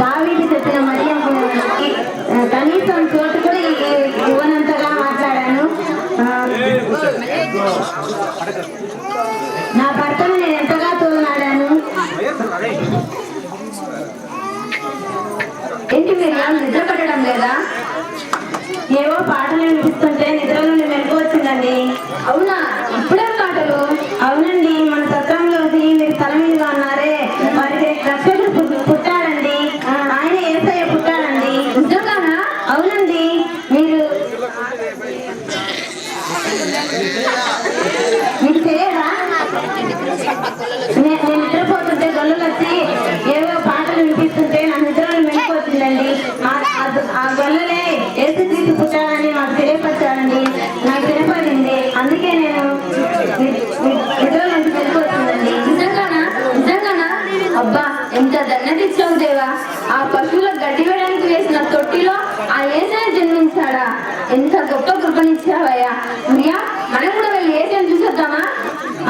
దావీది చెప్పిన మరియమ్మకి కనీసం చోటు కూడా ఇవ్వనంతగా మాట్లాడాను నా భర్తను నేను ఎంతగా తోలనాడాను ఏంటి మీరు ఏం లేదా? 아울러 గొప్ప కృపనిచ్చావయ్యా. ప్రియా మనం కూడా వెళ్ళి ఏసైని చూసొద్దామా?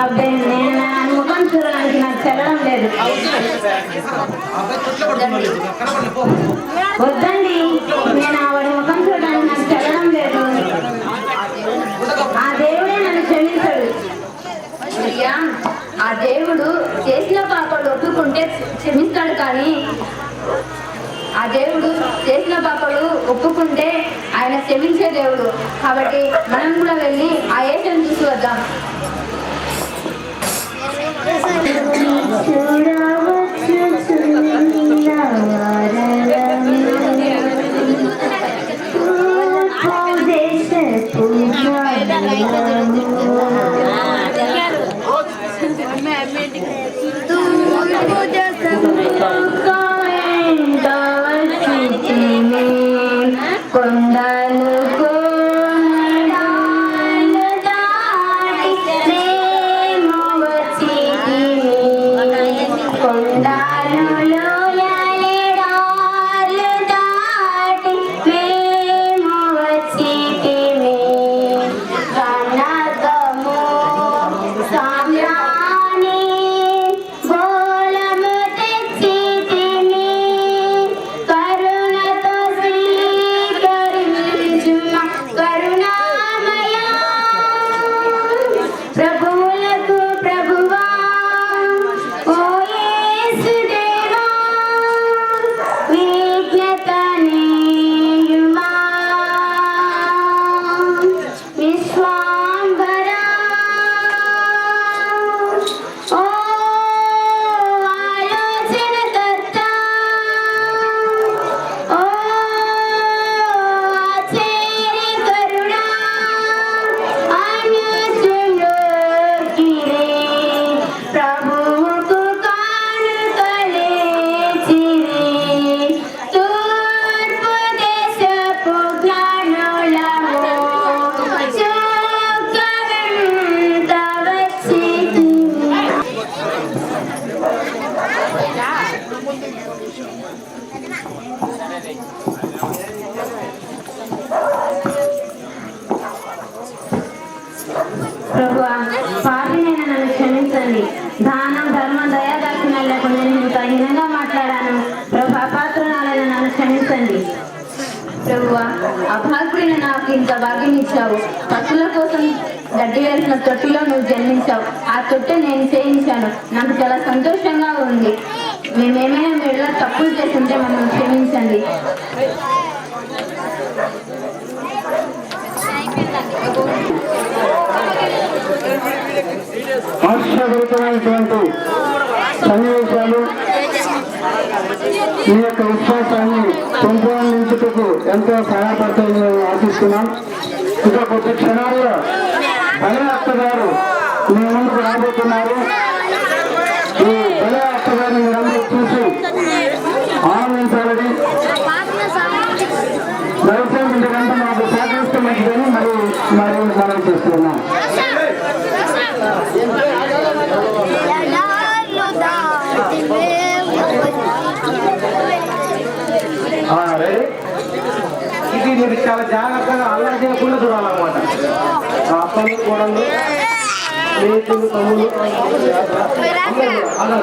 అబ్బాయి నేను ముఖం చూడడానికి నాకు చెల్లడం లేదు. వద్దండి నేను ఆవిడ ముఖం చూడడానికి నాకు చెల్లడం లేదు. ఆ దేవుడే నన్ను క్షమించాడు. ప్రియా ఆ దేవుడు చేసిన పాపాలు ఒప్పుకుంటే క్షమిస్తాడు కానీ ఆ దేవుడు చేసిన పాపలు ఒప్పుకుంటే ఆయన క్షమించే దేవుడు. కాబట్టి మనం కూడా వెళ్ళి ఆ ఏసైని చూసి వద్దాం. ప్రభువా పాపినైనా నన్ను క్షమించండి. దానం ధర్మం దయాదాక్షిణ్యాలు లేకుండా నేను తగినంగా మాట్లాడాను. ప్రభు అపాత్రురాలైన నన్ను క్షమించండి. ప్రభువా అభాగ్యుడైన నాకు ఇంత భాగ్యం ఇచ్చావు. పశువుల కోసం గడ్డి వేసిన తొట్టిలో నువ్వు జన్మించావు. ఆ తొట్టె నేను చేయించాను నాకు చాలా సంతోషంగా ఉంది. మేమేమైనా మీలో తప్పులు చేస్తుంటే మనం క్షమించండి. హర్షభరితమైనటువంటి సన్నివేశాలు ఈ యొక్క విశ్వాసాన్ని పెంపొందించుటకు ఎంతో సహాయపడతాయని మేము ఆశిస్తున్నాం. ఇక కొద్ది క్షణాల్లో బలే గారు మీ ముందుకు రాబోతున్నారు. ఈ బలే గారిని మరొకటి మనం చేస్తున్నాం ఇది మీరు చాలా జాగ్రత్తగా అల్లరి చేయకుండా చూడాలన్నమాట అప్పలు కూడలు రేతులు తమ్ములు అల్లరి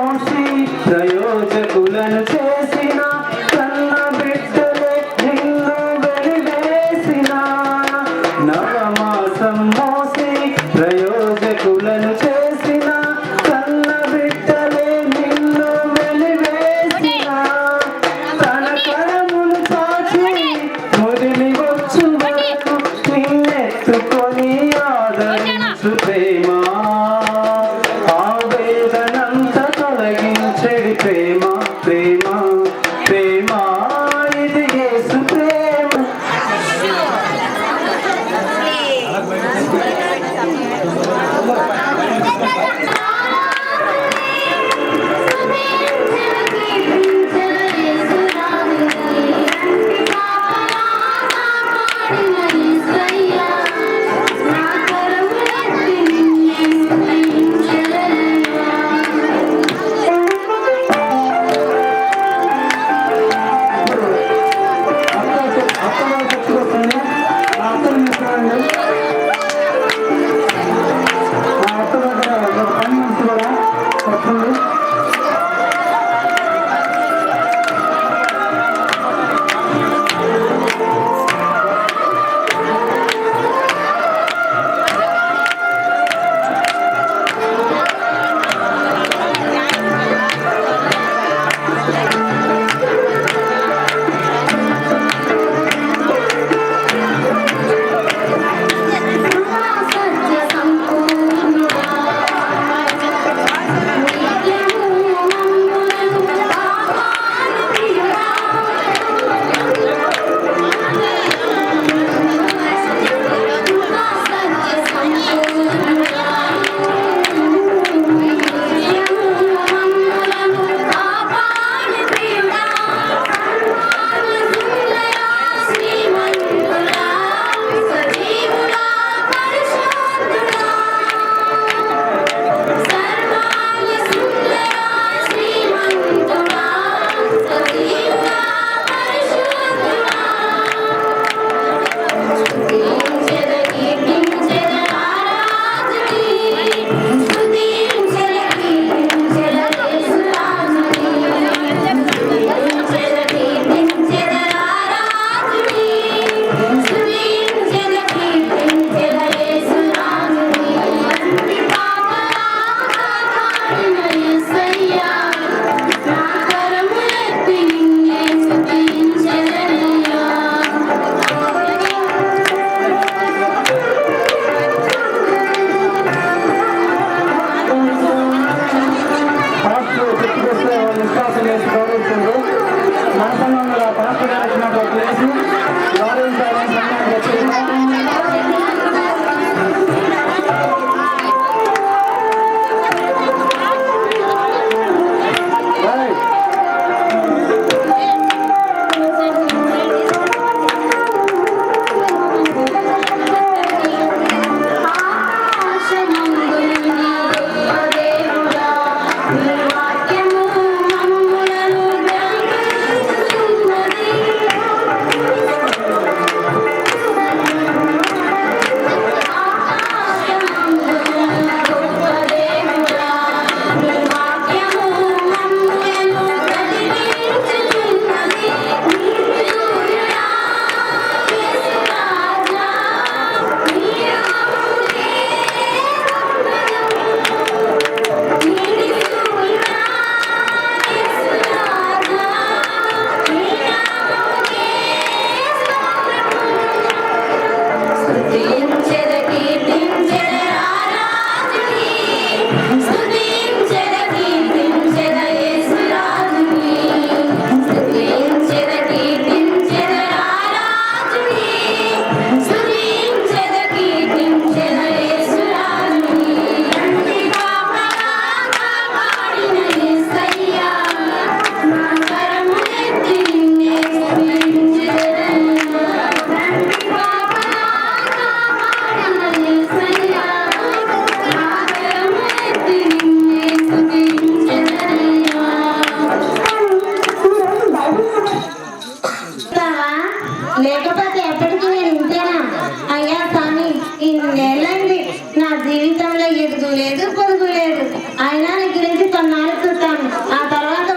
చేస్తున్నాం రెడీ ఇది ఇరుగు లేదు పొదుగు లేదు. అయినా నీ గురించి కొన్నాళ్ళు చూస్తాను ఆ తర్వాత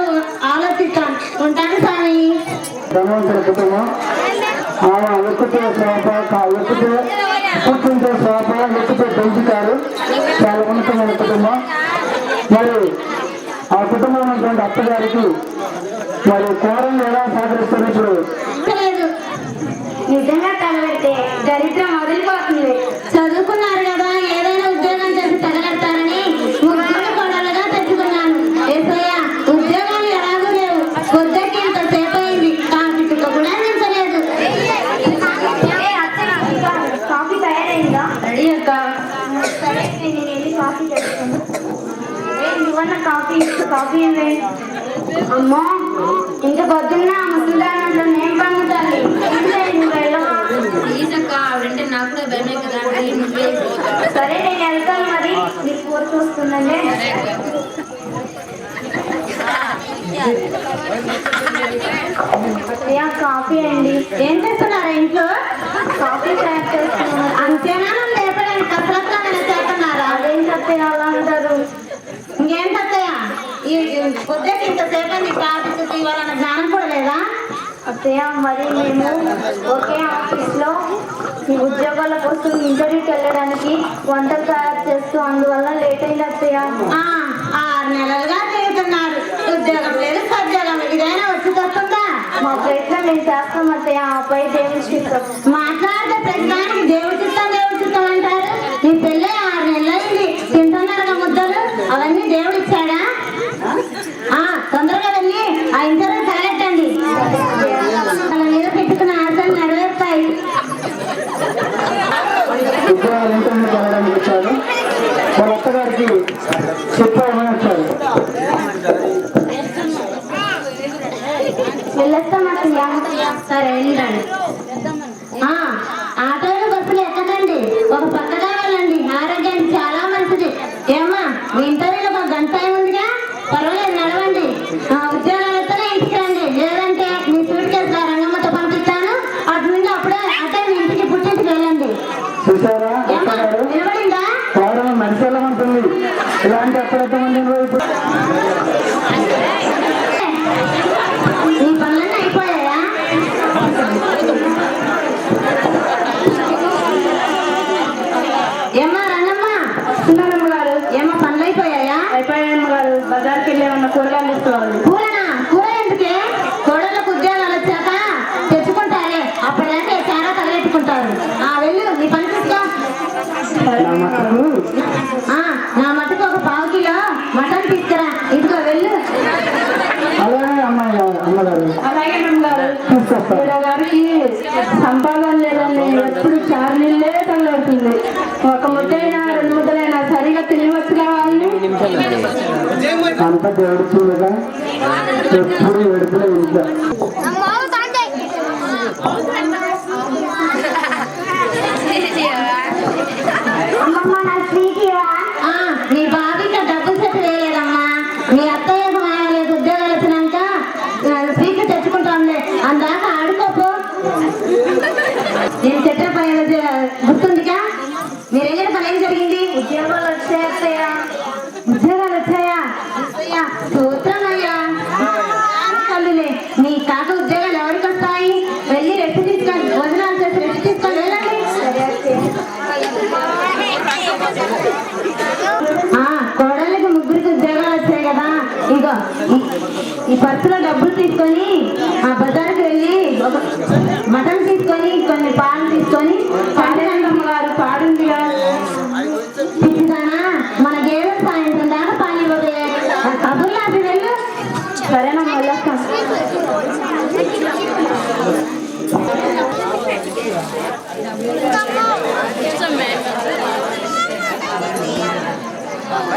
ఆలోచిస్తాను ఉంటాను స్వామి. కుటుంబం. ఆమె ఎక్కితే శోభ కా- ఎక్కితే కూర్చుంటే శోభ ఎక్కితే పెంచుతారు. చాలా ఉన్నతమైన కుటుంబం. మరి ఆ ఉన్నటువంటి అత్తగారికి మరి కోరం ఎలా సహకరిస్తున్నట్లు? లేదు. నిజంగా అమ్మో ఇంత పొద్దున్న ముసలిదానంలో నేను అక్క ఆవిడంటే నాకు కూడా భయమే కదా సరే నేను వెళ్తాను మరి. నీకు కూర చూస్తుందండి కాఫీ అండి. ఏం చేస్తున్నారా ఇంట్లో? కాఫీ తయారు చేస్తున్నాను అంతేనా? లేపడానికి కసరత్తుగా నేను చేస్తున్నారా? అదేం అత్తయ్య అలా అంటారు. ఇంకేం తత్తయ్య ఈ అయింది కాఫీ చుక్క ఇవ్వాలన్న జ్ఞానం కూడా లేదా? అత్తయ్య మరి మేము ఒకే ఆఫీస్లో ఈ ఉద్యోగాల కోసం ఇంటర్వ్యూకి వెళ్ళడానికి వంటలు తయారు చేస్తూ అందువల్ల లేట్ అయింది అత్తయ్య. ఆ, ఆరు నెలలుగా తిరుగుతున్నారు ఉద్యోగం లేదు సద్యోగం. ఇదైనా వచ్చి తప్పుందా మా ప్రయత్నం మేము చేస్తాం అత్తయ్య ఆపై దేవుని చిత్తం. మాట్లాడితే ప్రతిదానికి దేవుడి చిత్తం దేవుడి చిత్తం అంటారు. నీ పెళ్ళి ఆరు నెలలైంది తింటున్నారుగా ముద్దలు? అవన్నీ దేవుడు ఇచ్చాడా ఆ తొందరగా వెళ్ళి ఆ ఇంటర్వ్యూ తగలెట్టండి వాళ్ళ మీద పెట్టుకున్న ఆశలు నెరవేరుతాయి ఉద్యోగాలు ఇంటర్వ్యూ వెళ్ళడానికి వచ్చారు వాళ్ళ అత్తగారికి చెప్పామని వచ్చారు వెళ్ళొస్తాం అత్తయ్య సరే కూరగాయలు తీసుకోవాలి కూరనా? కూర ఎందుకే? కోడళ్ళకు ఉద్యోగాలు వచ్చాక తెచ్చుకుంటారే. అప్పటిదాకా చాలా తగలెట్టుకుంటారు. ఆ వెళ్ళు నీ పని చూసుకో. నా మటుకు ఆ, నా మటుకు ఒక పావు కిలో మటన్ తీసుకురా. ఇదిగో వెళ్ళు. అలాగే అమ్మాయి అమ్మగారు అలాగే ফুরিয়ে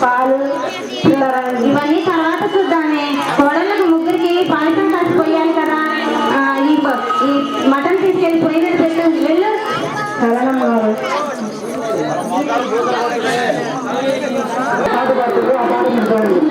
పాలు ఇవన్నీ తర్వాత చూద్దామే కోడళ్ళకు ముగ్గురికి పాయసం కాసి పోయాలి కదా ఈ మటన్ తీసుకెళ్ళి పోయిన పెట్టు వెళ్ళు కదలమ్మ గారు పాటు